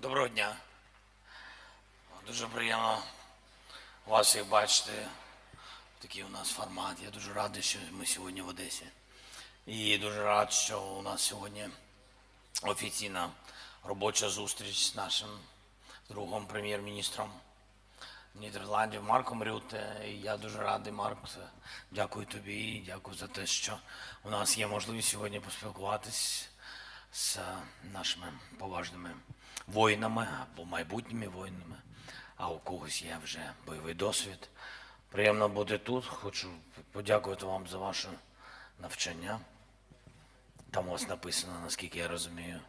Доброго дня. Дуже приємно вас всіх бачити. Такий у нас формат. Я дуже радий, що ми сьогодні в Одесі. І дуже рад, що у нас сьогодні офіційна робоча зустріч з нашим другом прем'єр-міністром Нідерландів Марком Рюте. І я дуже радий, Марк. Дякую тобі, дякую за те, що у нас є можливість сьогодні поспілкуватись з нашими поважними воїнами або майбутніми воїнами, а у когось є вже бойовий досвід. Приємно бути тут. Хочу подякувати вам за ваше навчання. Там у вас написано, наскільки я розумію,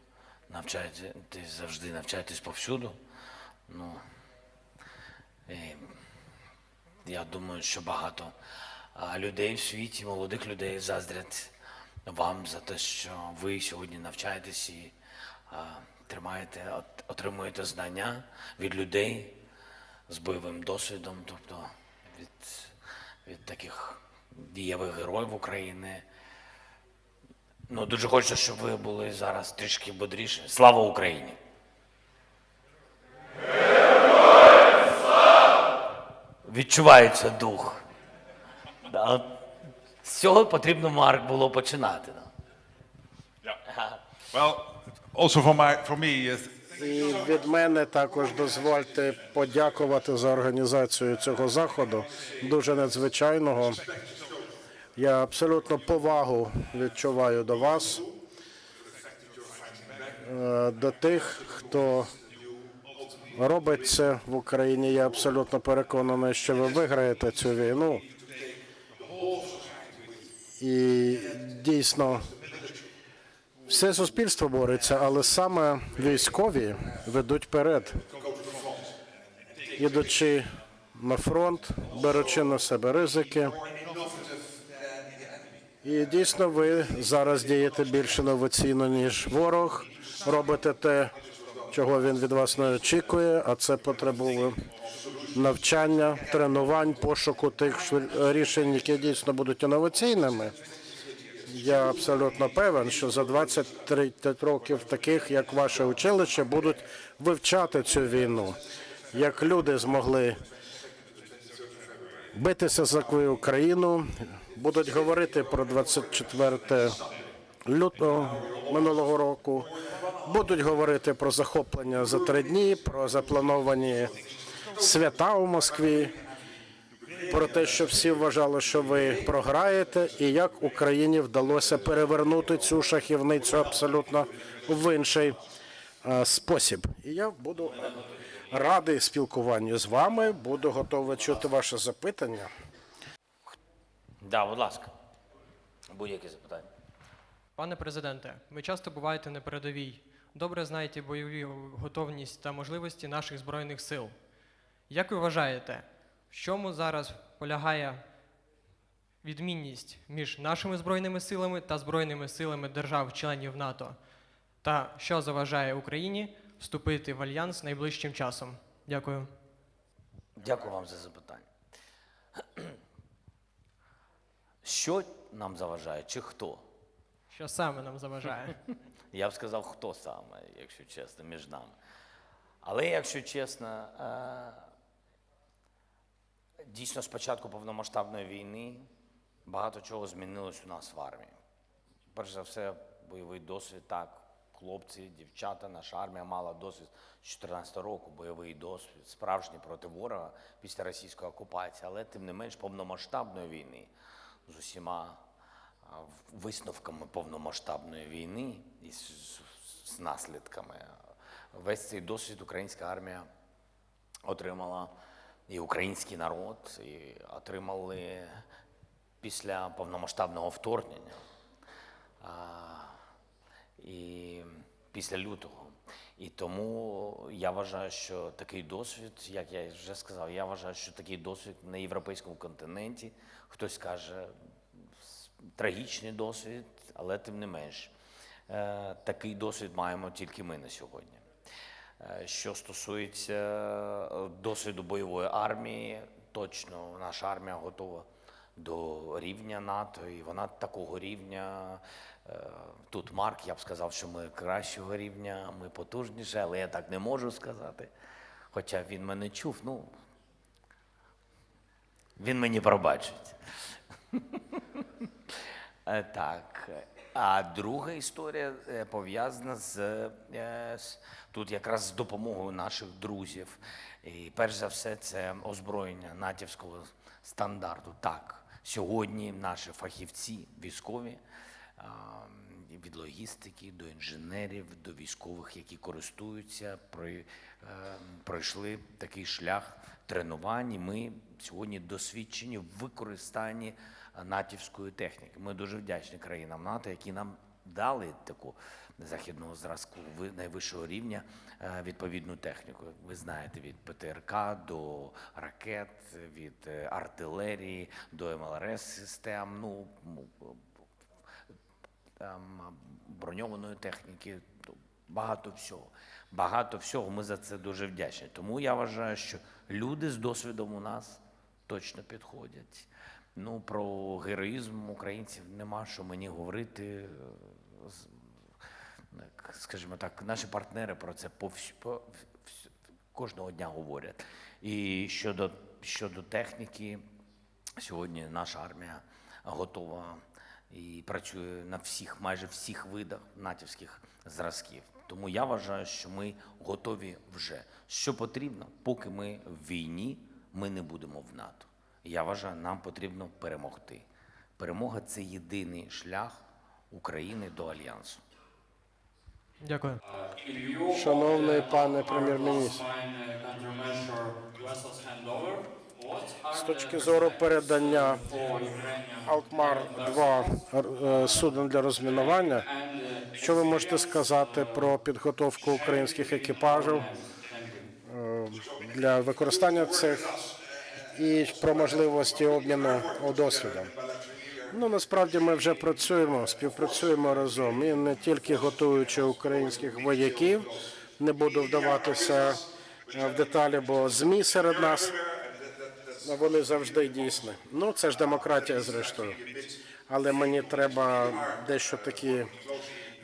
навчаєтесь завжди навчаєтесь повсюду. Ну, і я думаю, що багато людей в світі, молодих людей заздрять вам за те, що ви сьогодні навчаєтесь і тримаєте, отримуєте знання від людей з бойовим досвідом, тобто від, від таких дієвих героїв України. Ну, дуже хочу, щоб ви були зараз трішки бодріші. Слава Україні! Відчувається дух. Да, З цього потрібно Марк було починати. Yeah. Well, І від мене також дозвольте подякувати за організацію цього заходу, дуже надзвичайного. Я абсолютно повагу відчуваю до вас, е, до тих, хто робить це в Україні. Я абсолютно переконаний, що ви виграєте цю війну. І дійсно. Все суспільство бореться, але саме військові ведуть вперед, ідучи на фронт, беручи на себе ризики. І дійсно ви зараз дієте більш інноваційно, ніж ворог. Робите те, чого він від вас не очікує, а це потребує навчання, тренувань, пошуку тих рішень, які дійсно будуть інноваційними. Я абсолютно певен, що за 20-30 років таких, як ваше училище, будуть вивчати цю війну. Як люди змогли битися за Україну, будуть говорити про 24 лютого минулого року, будуть говорити про захоплення за три дні, про заплановані свята у Москві про те, що всі вважали, що ви програєте, і як Україні вдалося перевернути цю шахівницю абсолютно в інший е, спосіб. І я буду радий спілкуванню з вами, буду готовий чути ваше запитання. Да, будь ласка. Будь-які запитання. Пане президенте, ви часто буваєте на передовій. Добре знаєте бойові готовність та можливості наших збройних сил. Як ви вважаєте, в чому зараз полягає відмінність між нашими збройними силами та збройними силами держав-членів НАТО? Та що заважає Україні вступити в альянс найближчим часом? Дякую. Дякую вам за запитання. Що нам заважає, чи хто? Що саме нам заважає? Я б сказав, хто саме, якщо чесно, між нами. Але якщо чесно, е, дійсно з початку повномасштабної війни багато чого змінилось у нас в армії. Перш за все, бойовий досвід, так, хлопці, дівчата, наша армія мала досвід з 14 року, бойовий досвід, справжній проти ворога після російської окупації, але тим не менш повномасштабної війни з усіма висновками повномасштабної війни і з наслідками. Весь цей досвід українська армія отримала і український народ, і отримали після повномасштабного вторгнення. А, і після лютого. І тому я вважаю, що такий досвід, як я вже сказав, я вважаю, що такий досвід на європейському континенті, хтось каже, трагічний досвід, але тим не менш, е, такий досвід маємо тільки ми на сьогодні. Е, Що стосується е, досвіду бойової армії, точно наша армія готова до рівня НАТО, і вона такого рівня. е, Тут Марк, я б сказав, що ми кращого рівня, ми потужніші, але я так не можу сказати. Хоча він мене чув, ну він мені пробачить. Так. А друга історія е, пов'язана з, е, з тут якраз з допомогою наших друзів. І перш за все, це озброєння натівського стандарту. Так, сьогодні наші фахівці військові від логістики до інженерів, до військових, які користуються, е, пройшли такий шлях тренувань. І ми сьогодні досвідчені в використанні натівської техніки. Ми дуже вдячні країнам НАТО, які нам дали таку західного зразку найвищого рівня е, відповідну техніку. Ви знаєте, від ПТРК до ракет, від е, артилерії до МЛРС систем. Ну там, броньованої техніки, багато всього. Багато всього. Ми за це дуже вдячні. Тому я вважаю, що люди з досвідом у нас точно підходять. Ну, про героїзм українців нема що мені говорити. Скажімо так, наші партнери про це по, по кожного дня говорять. І щодо, щодо техніки, Сьогодні наша армія готова і працює на всіх, майже всіх видах натівських зразків. Тому я вважаю, що ми готові вже. Що потрібно, поки ми в війні, ми не будемо в НАТО. Я вважаю, нам потрібно перемогти. Перемога це єдиний шлях України до альянсу. Дякую. Шановний пане прем'єр-міністр, з точки зору передання Алкмар 2 е, суден для розмінування, що ви можете сказати про підготовку українських екіпажів для використання цих і про можливості обміну досвідом? Ну насправді ми вже працюємо, співпрацюємо разом і не тільки готуючи українських вояків, не буду вдаватися е, в деталі, бо змі серед нас вони завжди дійсні. Ну це ж демократія, зрештою. Але мені треба дещо такі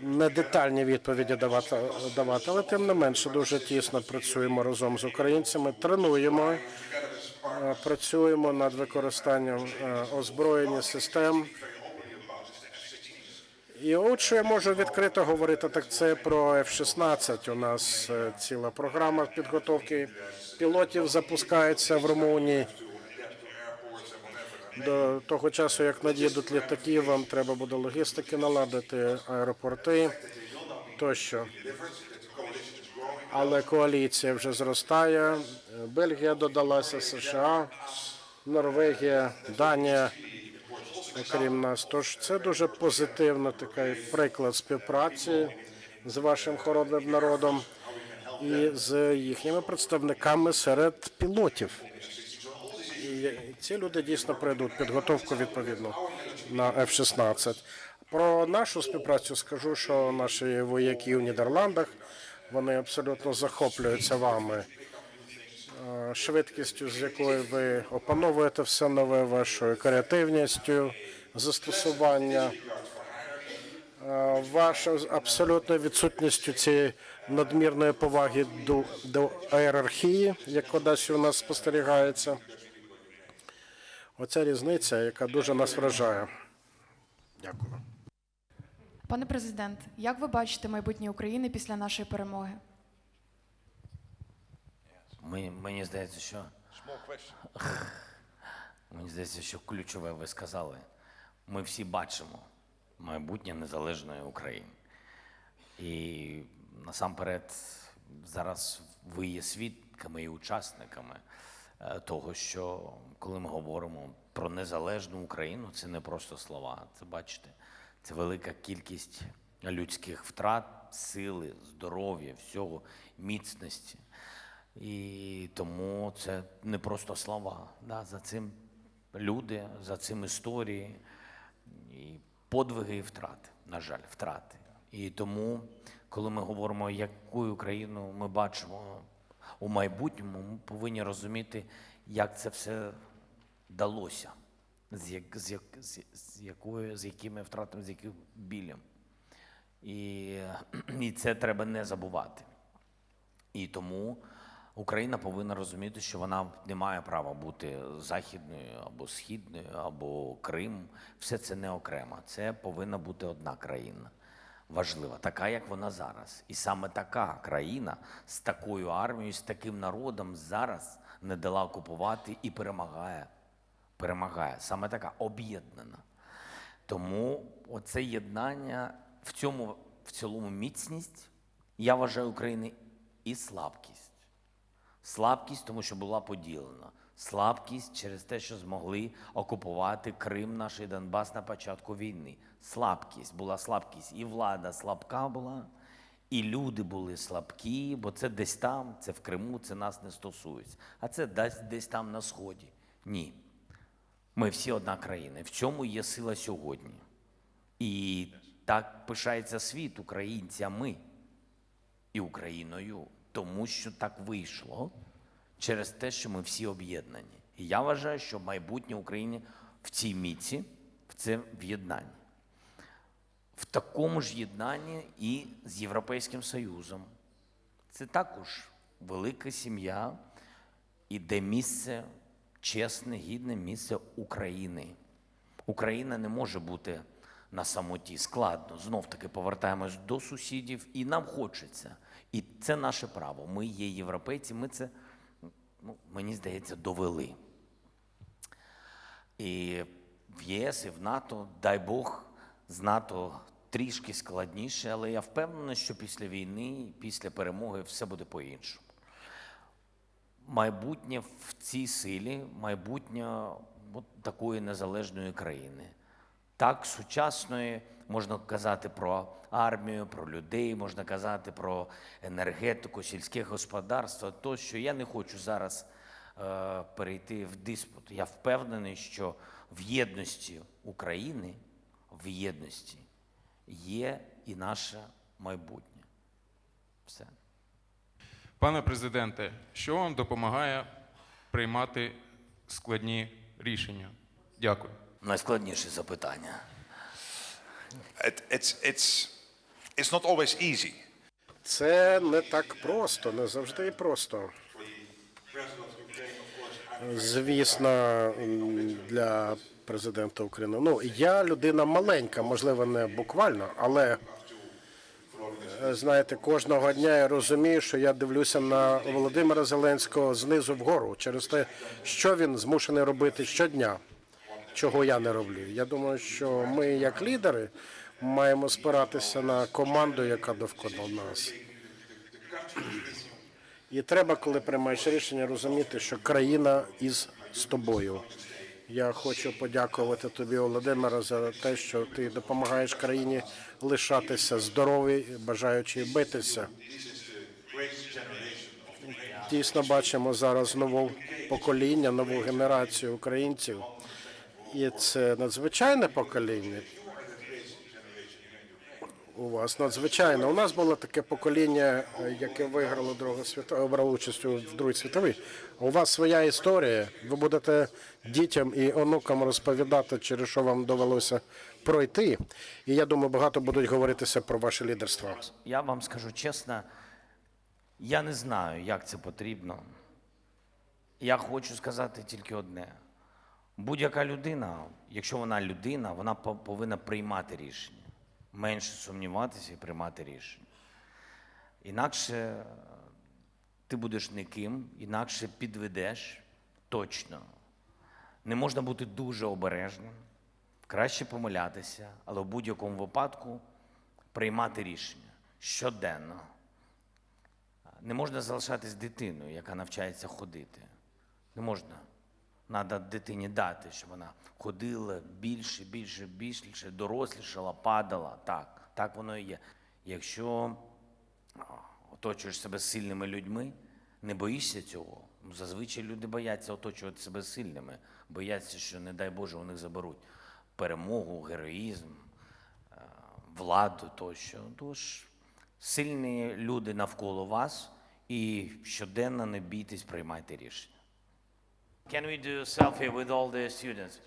недетальні відповіді давати, давати. Але тим не менше дуже тісно працюємо разом з українцями, тренуємо, е, працюємо над використанням е, озброєння систем. І от що я можу відкрито говорити, так це про F-16. У нас е, ціла програма підготовки пілотів запускається в Румунії. До того часу, як надійдуть літаки, вам треба буде логістики наладити, аеропорти тощо. Але коаліція вже зростає. Бельгія додалася, США, Норвегія, Данія окрім нас. Тож це дуже позитивний такий приклад співпраці з вашим хоробним народом і з їхніми представниками серед пілотів. Ці люди дійсно пройдуть підготовку відповідно на F-16. Про нашу співпрацю скажу, що наші вояки в Нідерландах вони абсолютно захоплюються вами е, швидкістю, з якою ви опановуєте все нове, вашою креативністю, застосування, е, вашою абсолютною відсутністю цієї надмірної поваги до, до ієрархії, яка десь у нас спостерігається. Оця різниця, яка дуже нас вражає. Дякую. Пане президент, як ви бачите майбутнє України після нашої перемоги? Ми, мені здається, що Мені здається, що ключове ви сказали. Ми всі бачимо майбутнє незалежної України. І насамперед, зараз ви є свідками і учасниками того, що коли ми говоримо про незалежну Україну, це не просто слова. Це бачите, це велика кількість людських втрат, сили, здоров'я, всього, міцності. І тому це не просто слова. Да? За цим люди, за цим історії і подвиги і втрати, на жаль, втрати. І тому, коли ми говоримо, яку Україну ми бачимо у майбутньому, ми повинні розуміти, як це все далося. з, як, з, як, з, якою, з якими втратами, з яким білем. І, і це треба не забувати. І тому Україна повинна розуміти, що вона не має права бути західною або східною, або Крим. Все це не окремо. Це повинна бути одна країна. Важлива, така, як вона зараз. І саме така країна з такою армією, з таким народом зараз не дала окупувати і перемагає. Перемагає. Саме така об'єднана. Тому оце єднання в цьому в цілому міцність, я вважаю України і слабкість. Слабкість, тому що була поділена. Слабкість через те, що змогли окупувати Крим, наш і Донбас на початку війни. Слабкість була слабкість. І влада слабка була, і люди були слабкі, бо це десь там, це в Криму, це нас не стосується. А це десь, десь там на Сході. Ні. Ми всі одна країна. В цьому є сила сьогодні. І так пишається світ українцями і Україною, тому що так вийшло через те, що ми всі об'єднані. І я вважаю, що майбутнє України в цій міці, в це в'єднанні. В такому ж єднанні і з Європейським Союзом. Це також велика сім'я, і де місце чесне, гідне місце України. Україна не може бути на самоті. Складно. Знов таки повертаємось до сусідів, і нам хочеться. І це наше право. Ми є європейці, ми це, ну, мені здається, довели. І в ЄС, і в НАТО, дай Бог, з НАТО трішки складніше, але я впевнений, що після війни, після перемоги все буде по-іншому майбутнє в цій силі, майбутнє от такої незалежної країни. Так, сучасної можна казати про армію, про людей, можна казати про енергетику, сільське господарство. Тощо я не хочу зараз е, перейти в диспут. Я впевнений, що в єдності України, в єдності є і наше майбутнє. Все. Пане президенте, що вам допомагає приймати складні рішення? Дякую. Найскладніше запитання. It, it's, it's, it's not always easy. Це не так просто, не завжди просто. Звісно, для президента України. Ну, я людина маленька, можливо, не буквально, але е, знаєте, кожного дня я розумію, що я дивлюся на Володимира Зеленського знизу вгору через те, що він змушений робити щодня, чого я не роблю. Я думаю, що ми, як лідери, маємо спиратися на команду, яка довкола нас. І треба, коли приймаєш рішення, розуміти, що країна із з тобою. Я хочу подякувати тобі, Володимире, за те, що ти допомагаєш країні лишатися здорові, бажаючи битися. Дійсно бачимо зараз нове покоління, нову генерацію українців. І це надзвичайне покоління. У вас надзвичайно. У нас було таке покоління, е, яке виграло Другу світову, брало участь у Другій світовій. У вас своя історія. Ви будете дітям і онукам розповідати, через що вам довелося пройти. І я думаю, багато будуть говоритися про ваше лідерство. Я вам скажу чесно, я не знаю, як це потрібно. Я хочу сказати тільки одне: будь-яка людина, якщо вона людина, вона повинна приймати рішення, менше сумніватися і приймати рішення. Інакше е, ти будеш ніким, інакше підведеш точно. Не можна бути дуже обережним, краще помилятися, але в будь-якому випадку приймати рішення щоденно. Не можна залишатись дитиною, яка навчається ходити. Не можна. Треба дитині дати, щоб вона ходила більше, більше, більше, дорослішала, падала. Так, так воно і є. Якщо оточуєш себе сильними людьми, не боїшся цього. Ну, Зазвичай люди бояться оточувати себе сильними, бояться, що, не дай Боже, у них заберуть перемогу, героїзм, е, владу тощо. Тож сильні люди навколо вас і щоденно не бійтесь, приймайте рішення. Can we do a selfie with all the students?